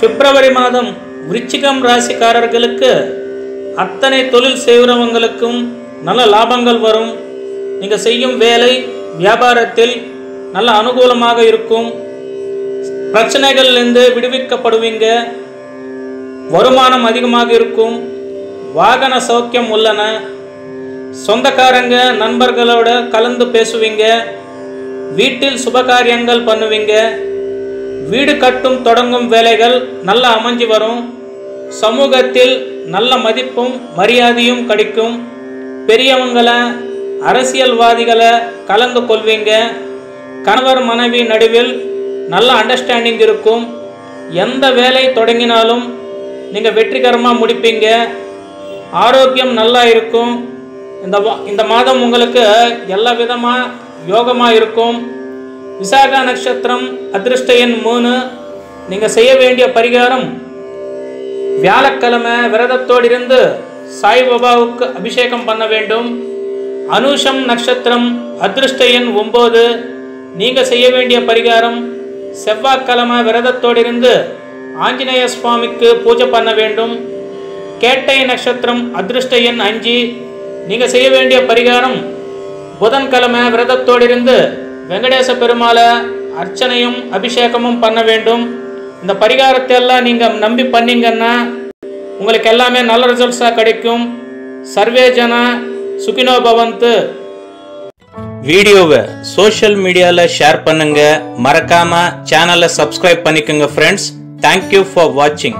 பிப்ரவரி மாதம் விருச்சிகம் ராசிக்காரர்களுக்கு அத்தனை தொழில் செய்கிறவங்களுக்கும் நல்ல லாபங்கள் வரும். நீங்கள் செய்யும் வேலை வியாபாரத்தில் நல்ல அனுகூலமாக இருக்கும். பிரச்சனைகள்லேருந்து விடுவிக்கப்படுவீங்க. வருமானம் அதிகமாக இருக்கும். வாகன சௌக்கியம் உள்ளன. சொந்தக்காரங்க நண்பர்களோட கலந்து பேசுவீங்க. வீட்டில் சுபகாரியங்கள் பண்ணுவீங்க. வீடு கட்டும் தொடங்கும் வேலைகள் நல்லா அமைஞ்சு வரும். சமூகத்தில் நல்ல மதிப்பும் மரியாதையும் கிடைக்கும். பெரியவங்களை அரசியல்வாதிகளை கலந்து கொள்வீங்க. கணவர் மனைவி நடுவில் நல்ல அண்டர்ஸ்டாண்டிங் இருக்கும். எந்த வேலை தொடங்கினாலும் நீங்கள் வெற்றிகரமாக முடிப்பீங்க. ஆரோக்கியம் நல்லா இருக்கும். இந்த இந்த மாதம் உங்களுக்கு எல்லா விதமாக யோகமாக இருக்கும். விசாகா நட்சத்திரம் அதிர்ஷ்ட எண் மூணு நீங்கள் செய்ய வேண்டிய பரிகாரம் வியாழக்கிழமை விரதத்தோடு இருந்து சாய்பாபாவுக்கு அபிஷேகம் பண்ண வேண்டும். அனுஷம் நட்சத்திரம் அதிர்ஷ்ட எண் ஒம்பது. நீங்கள் செய்ய வேண்டிய பரிகாரம் செவ்வாய்க்கிழமை விரதத்தோடு இருந்து ஆஞ்சநேய சுவாமிக்கு பூஜை பண்ண வேண்டும். கேட்டை நட்சத்திரம் அதிர்ஷ்ட எண் அஞ்சு. நீங்கள் செய்ய வேண்டிய பரிகாரம் புதன்கிழமை விரதத்தோடு இருந்து வெங்கடேச பெருமாளை அர்ச்சனையும் அபிஷேகமும் பண்ண வேண்டும். இந்த பரிகாரத்தை எல்லாம் நீங்கள் நம்பி பண்ணீங்கன்னா உங்களுக்கு எல்லாமே நல்ல ரிசல்ட்ஸாக கிடைக்கும். சர்வே ஜன சுகினோ பவந்து. வீடியோவை சோஷியல் மீடியாவில் ஷேர் பண்ணுங்கள் மறக்காமல் சேனலை சப்ஸ்கிரைப் பண்ணிக்கோங்க ஃப்ரெண்ட்ஸ் தேங்க்யூ ஃபார் வாட்சிங்